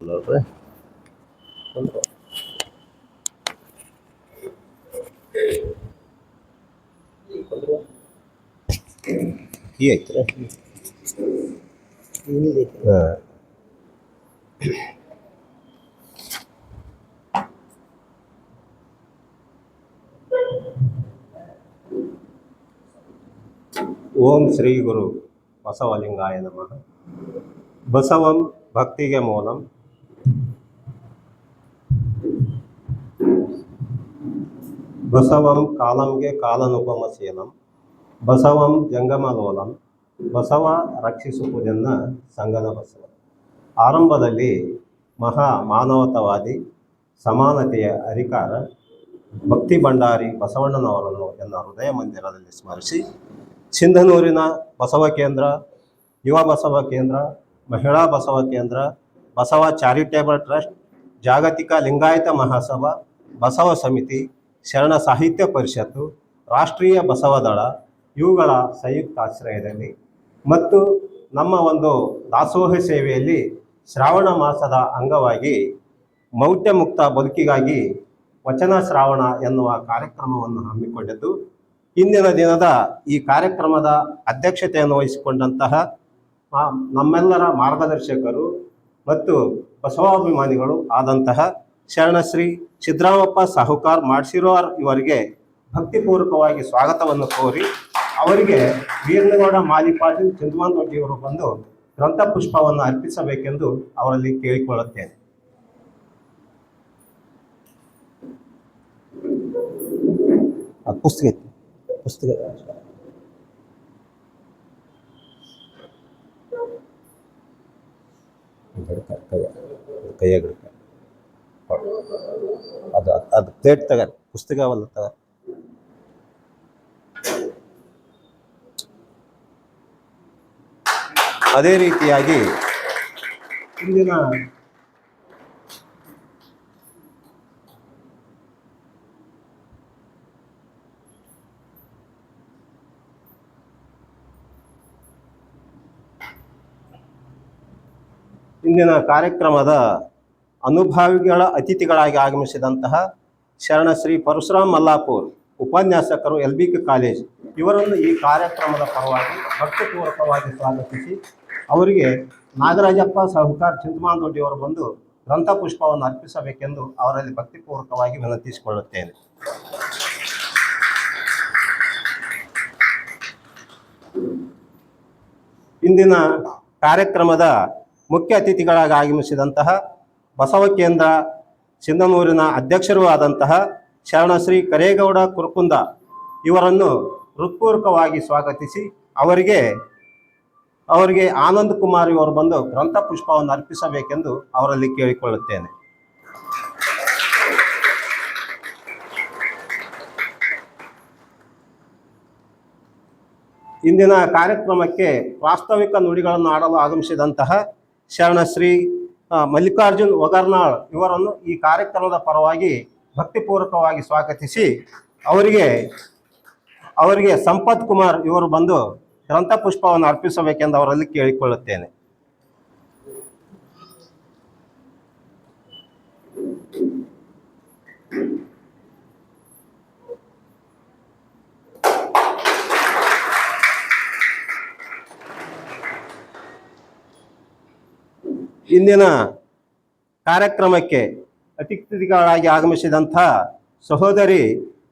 ನೋಡ್ರಿ ಈ ಐತ್ರಿ ಹಾಂ ಓಂ ಶ್ರೀ ಗುರು ಬಸವಲಿಂಗಾಯ ನಮಃ ಬಸವಂ ಭಕ್ತಿಗೆ ಮೂಲಂ ಬಸವಂ ಕಾಲಂಗೆ ಕಾಲನುಪಮಶೀಲಂ ಬಸವಂ ಜಂಗಮಲೋಲಂ, ಬಸವ ರಕ್ಷಿಸುವುದೆನ್ನ ಸಂಗನ ಬಸವ ಆರಂಭದಲ್ಲಿ ಮಹಾ ಮಾನವತವಾದಿ, ಸಮಾನತೆಯ ಅಧಿಕಾರ, ಭಕ್ತಿ ಭಂಡಾರಿ ಬಸವಣ್ಣನವರನ್ನು ಎನ್ನ ಹೃದಯ ಮಂದಿರದಲ್ಲಿ ಸ್ಮರಿಸಿ, ಸಿಂಧನೂರಿನ ಬಸವ ಕೇಂದ್ರ, ಯುವ ಬಸವ ಕೇಂದ್ರ, ಮಹಿಳಾ ಬಸವ ಕೇಂದ್ರ, ಬಸವ ಚಾರಿಟೇಬಲ್ ಟ್ರಸ್ಟ್, ಜಾಗತಿಕ ಲಿಂಗಾಯತ ಮಹಾಸಭಾ, ಬಸವ ಸಮಿತಿ ಶರಣ ಸಾಹಿತ್ಯ ಪರಿಷತ್ತು, ರಾಷ್ಟ್ರೀಯ ಬಸವ ದಳ, ಇವುಗಳ ಸಂಯುಕ್ತ ಆಶ್ರಯದಲ್ಲಿ ಮತ್ತು ನಮ್ಮ ಒಂದು ದಾಸೋಹ ಸೇವೆಯಲ್ಲಿ ಶ್ರಾವಣ ಮಾಸದ ಅಂಗವಾಗಿ ಮೌಢ್ಯ ಮುಕ್ತ ಬದುಕಿಗಾಗಿ ವಚನ ಶ್ರಾವಣ ಎನ್ನುವ ಕಾರ್ಯಕ್ರಮವನ್ನು ಹಮ್ಮಿಕೊಂಡಿದ್ದು, ಇಂದಿನ ದಿನದ ಈ ಕಾರ್ಯಕ್ರಮದ ಅಧ್ಯಕ್ಷತೆಯನ್ನು ವಹಿಸಿಕೊಂಡಂತಹ ನಮ್ಮೆಲ್ಲರ ಮಾರ್ಗದರ್ಶಕರು ಮತ್ತು ಬಸವಾಭಿಮಾನಿಗಳು ಆದಂತಹ ಶರಣಶ್ರೀ ಸಿದ್ದರಾಮಪ್ಪ ಸಾಹುಕಾರ್ ಮಾಡಿಸಿರೋ ಇವರಿಗೆ ಭಕ್ತಿಪೂರ್ವಕವಾಗಿ ಸ್ವಾಗತವನ್ನು ಕೋರಿ ಅವರಿಗೆ ವೀರನಗೌಡ ಮಾಲಿಪಾಟೀಲ್ ಚಂದ್ರಮಾನ್ ದೊಡ್ಡಿಯವರು ಬಂದು ಗ್ರಂಥ ಪುಷ್ಪವನ್ನು ಅರ್ಪಿಸಬೇಕೆಂದು ಅವರಲ್ಲಿ ಕೇಳಿಕೊಳ್ಳುತ್ತೇನೆ. ಪುಸ್ತಕ ಪುಸ್ತಕ. ಅದು ಅದು ಪ್ಲೇಟ್ ತಗ ಪುಸ್ತಕ ಅವಲ್ಲ ಅದೇ ರೀತಿಯಾಗಿ ಇಂದಿನ ಇಂದಿನ ಕಾರ್ಯಕ್ರಮದ ಅನುಭಾವಿಗಳ ಅತಿಥಿಗಳಾಗಿ ಆಗಮಿಸಿದಂತಹ ಶರಣ ಶ್ರೀ ಪರಶುರಾಮ್ ಮಲ್ಲಾಪುರ್ ಉಪನ್ಯಾಸಕರು ಎಲ್ ಬಿ ಕೆ ಕಾಲೇಜ್ ಇವರನ್ನು ಈ ಕಾರ್ಯಕ್ರಮದ ಪರವಾಗಿ ಭಕ್ತಿಪೂರ್ವಕವಾಗಿ ಸ್ವಾಗತಿಸಿ, ಅವರಿಗೆ ನಾಗರಾಜಪ್ಪ ಸಾಹುಕಾರ್ ಚಿಂತಮಾನ್ ದೊಡ್ಡಿಯವರು ಬಂದು ಗ್ರಂಥ ಪುಷ್ಪವನ್ನು ಅರ್ಪಿಸಬೇಕೆಂದು ಅವರಲ್ಲಿ ಭಕ್ತಿಪೂರ್ವಕವಾಗಿ ವಿನಂತಿಸಿಕೊಳ್ಳುತ್ತೇನೆ. ಇಂದಿನ ಕಾರ್ಯಕ್ರಮದ ಮುಖ್ಯ ಅತಿಥಿಗಳಾಗಿ ಆಗಮಿಸಿದಂತಹ ಬಸವ ಕೇಂದ್ರ ಸಿಂಧನೂರಿನ ಅಧ್ಯಕ್ಷರೂ ಆದಂತಹ ಶರಣಶ್ರೀ ಕರೇಗೌಡ ಕುರುಕುಂದ ಇವರನ್ನು ಹೃತ್ಪೂರ್ವಕವಾಗಿ ಸ್ವಾಗತಿಸಿ, ಅವರಿಗೆ ಅವರಿಗೆ ಆನಂದ್ ಕುಮಾರ್ ಇವರು ಬಂದು ಗ್ರಂಥ ಪುಷ್ಪವನ್ನು ಅರ್ಪಿಸಬೇಕೆಂದು ಅವರಲ್ಲಿ ಕೇಳಿಕೊಳ್ಳುತ್ತೇನೆ. ಇಂದಿನ ಕಾರ್ಯಕ್ರಮಕ್ಕೆ ವಾಸ್ತವಿಕ ನುಡಿಗಳನ್ನು ಆಡಲು ಆಗಮಿಸಿದಂತಹ ಶರಣಶ್ರೀ ಮಲ್ಲಿಕಾರ್ಜುನ್ ಒಗರ್ನಾಳ್ ಇವರನ್ನು ಈ ಕಾರ್ಯಕ್ರಮದ ಪರವಾಗಿ ಭಕ್ತಿಪೂರ್ವಕವಾಗಿ ಸ್ವಾಗತಿಸಿ, ಅವರಿಗೆ ಅವರಿಗೆ ಸಂಪತ್ ಕುಮಾರ್ ಇವರು ಬಂದು ಗ್ರಂಥ ಪುಷ್ಪವನ್ನು ಅರ್ಪಿಸಬೇಕೆಂದು ಅವರಲ್ಲಿ ಕೇಳಿಕೊಳ್ಳುತ್ತೇನೆ. ಇಂದಿನ ಕಾರ್ಯಕ್ರಮಕ್ಕೆ ಅತಿಥಿಗಳಾಗಿ ಆಗಮಿಸಿದಂಥ ಸಹೋದರಿ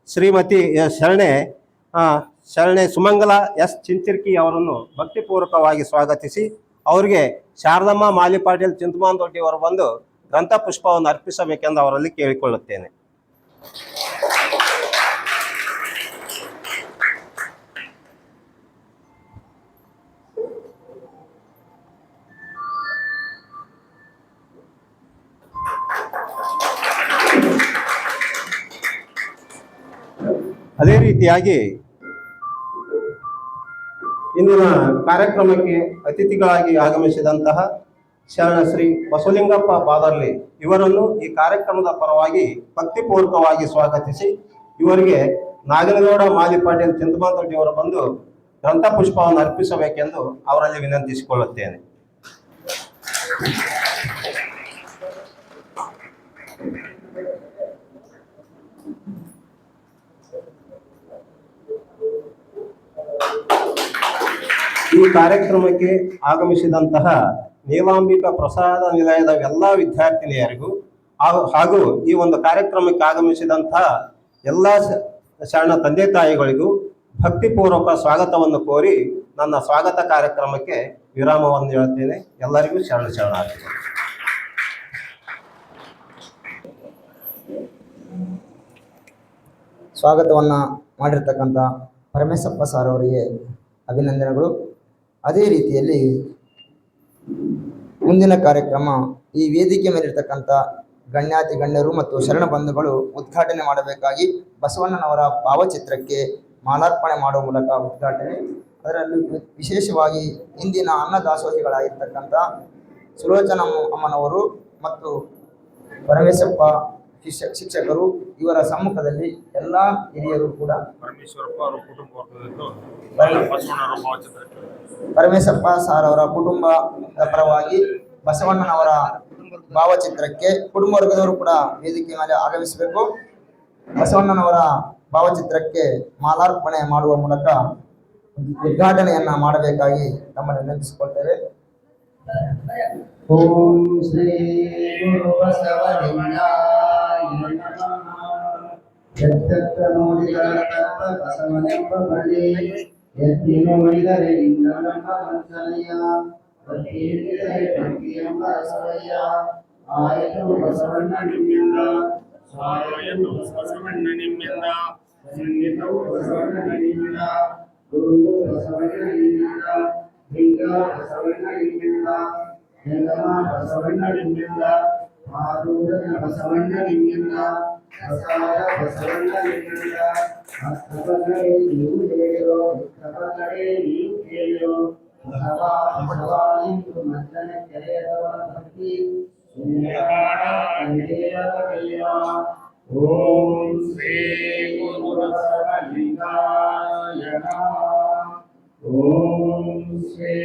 ಶ್ರೀಮತಿ ಶರಣೆ ಶರಣೆ ಸುಮಂಗಲ ಎಸ್ ಚಿಂಚಿರ್ಕಿ ಅವರನ್ನು ಭಕ್ತಿಪೂರ್ವಕವಾಗಿ ಸ್ವಾಗತಿಸಿ, ಅವರಿಗೆ ಶಾರದಮ್ಮ ಮಾಲಿಪಾಟೀಲ್ ಚಿಂತಮಾನ್ ದೊಡ್ಡಿಯವರು ಬಂದು ಗ್ರಂಥ ಪುಷ್ಪವನ್ನು ಅರ್ಪಿಸಬೇಕೆಂದು ಅವರಲ್ಲಿ ಕೇಳಿಕೊಳ್ಳುತ್ತೇನೆ. ಅದೇ ರೀತಿಯಾಗಿ ಇಂದಿನ ಕಾರ್ಯಕ್ರಮಕ್ಕೆ ಅತಿಥಿಗಳಾಗಿ ಆಗಮಿಸಿದಂತಹ ಶರಣ ಶ್ರೀ ಬಸವಲಿಂಗಪ್ಪ ಬಾದರ್ಲಿ ಇವರನ್ನು ಈ ಕಾರ್ಯಕ್ರಮದ ಪರವಾಗಿ ಭಕ್ತಿಪೂರ್ವಕವಾಗಿ ಸ್ವಾಗತಿಸಿ, ಇವರಿಗೆ ನಾಗನಗೌಡ ಮಾಲಿ ಪಾಟೀಲ್ ಚಿಂತಮಾದೊಡ್ಡಿ ಅವರು ಬಂದು ಗ್ರಂಥ ಪುಷ್ಪವನ್ನು ಅರ್ಪಿಸಬೇಕೆಂದು ಅವರಲ್ಲಿ ವಿನಂತಿಸಿಕೊಳ್ಳುತ್ತೇನೆ. ಈ ಕಾರ್ಯಕ್ರಮಕ್ಕೆ ಆಗಮಿಸಿದಂತಹ ನೀಲಾಂಬಿಕಾ ಪ್ರಸಾದ ನಿಲಯದ ಎಲ್ಲ ವಿದ್ಯಾರ್ಥಿನಿಯರಿಗೂ ಹಾಗೂ- ಹಾಗೂ ಈ ಒಂದು ಕಾರ್ಯಕ್ರಮಕ್ಕೆ ಆಗಮಿಸಿದಂತಹ ಎಲ್ಲ ಶರಣ ತಂದೆ ತಾಯಿಗಳಿಗೂ ಭಕ್ತಿಪೂರ್ವಕ ಸ್ವಾಗತವನ್ನು ಕೋರಿ ನನ್ನ ಸ್ವಾಗತ ಕಾರ್ಯಕ್ರಮಕ್ಕೆ ವಿರಾಮವನ್ನು ಹೇಳುತ್ತೇನೆ ಎಲ್ಲರಿಗೂ ಶರಣ ಶರಣ ಸ್ವಾಗತವನ್ನು ಮಾಡಿರ್ತಕ್ಕಂಥ ಪರಮೇಶಪ್ಪ ಸಾರ್ ಅವರಿಗೆ ಅಭಿನಂದನೆಗಳು. ಅದೇ ರೀತಿಯಲ್ಲಿ ಮುಂದಿನ ಕಾರ್ಯಕ್ರಮ ಈ ವೇದಿಕೆ ಮೇಲಿರ್ತಕ್ಕಂಥ ಗಣ್ಯಾತಿ ಗಣ್ಯರು ಮತ್ತು ಶರಣ ಬಂಧುಗಳು ಉದ್ಘಾಟನೆ ಮಾಡಬೇಕಾಗಿ ಬಸವಣ್ಣನವರ ಭಾವಚಿತ್ರಕ್ಕೆ ಮಾಲಾರ್ಪಣೆ ಮಾಡುವ ಮೂಲಕ ಉದ್ಘಾಟನೆ. ಅದರಲ್ಲಿ ವಿಶೇಷವಾಗಿ ಇಂದಿನ ಅನ್ನದಾಸೋಹಿಗಳಾಗಿರ್ತಕ್ಕಂಥ ಸುಲೋಚನ ಅಮ್ಮನವರು ಮತ್ತು ಪರಮೇಶಪ್ಪ ಶಿಕ್ಷಕರು ಇವರ ಸಮ್ಮುಖದಲ್ಲಿ ಎಲ್ಲ ಹಿರಿಯರು ಕೂಡ ಪರಮೇಶ್ವರಪ್ಪ ಅವರ ಕುಟುಂಬ ಸಾರ್ ಅವರ ಕುಟುಂಬ ಪರವಾಗಿ ಬಸವಣ್ಣನವರ ಭಾವಚಿತ್ರಕ್ಕೆ ಕುಟುಂಬ ವರ್ಗದವರು ಕೂಡ ವೇದಿಕೆ ಮೇಲೆ ಆಗಮಿಸಬೇಕು. ಬಸವಣ್ಣನವರ ಭಾವಚಿತ್ರಕ್ಕೆ ಮಾಲಾರ್ಪಣೆ ಮಾಡುವ ಮೂಲಕ ಉದ್ಘಾಟನೆಯನ್ನ ಮಾಡಬೇಕಾಗಿ ತಮ್ಮನ್ನು ನೆನಪಿಸಿಕೊಳ್ತೇವೆ ಓಂ ಶ್ರೀ ಗುರು ಬಸವಲಿಂಗ ಎತ್ತೆತ್ತ ನೋಡಿದರ ತತ್ತ ಬಸವನೆಂಬ ಬಳಿ ಎತ್ತಿ ನೋಡಿದರೆ ಲಿಂಗವೆಂಬ ವಂಚನೆಯ ಭಕ್ತಿ ಹಿಡಿದರೆ ಭಕ್ತಿ ಎಂಬ ಬಸವಯ್ಯ ಆಯಿತು ಬಸವಣ್ಣ ನಿಮ್ಮಿಂದ ಸ್ವಾಮಿಯನ್ನು ಬಸವಣ್ಣ ನಿಮ್ಮಿಂದ ಸಂಗೀತವು ಬಸವಣ್ಣ ನಿಮ್ಮಿಂದ ಗುರು ಬಸವಣ್ಣ ನಿಮ್ಮಿಂದ ಲಿಂಗ ಬಸವಣ್ಣ ನಿಮ್ಮಿಂದ ಜಂಗಮ ಬಸವಣ್ಣ ನಿಮ್ಮಿಂದ ಆರೂಢನ ಬಸವಣ್ಣ ನಿಮ್ಮಿಂದ ಪ್ರಸಾದ ಬಸವಣ್ಣ ನಿಮ್ಮಿಂದ ಹಸ್ತಪಕಡೆ ನೀವು ಹೇಳಿರೋ ಹಸ್ತಪಕಡೆ ನೀವು ಕೇಳಿರೋ ಬಸವ ಬಸವ ಎಂದು ಮದ್ದನ ಕೆರೆಯದವರ ಭಕ್ತಿ ಸುಂದರವಾದ ಕಂಡೇವರ ಕೈಯ ಓಂ ಶ್ರೀ ಗುರು ಬಸವಲಿಂಗಾಯ ನಮಃ ಓಂ ಶ್ರೀ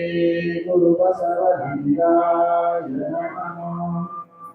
ಗುರು ಬಸವಲಿಂಗಾಯ ನಮಃ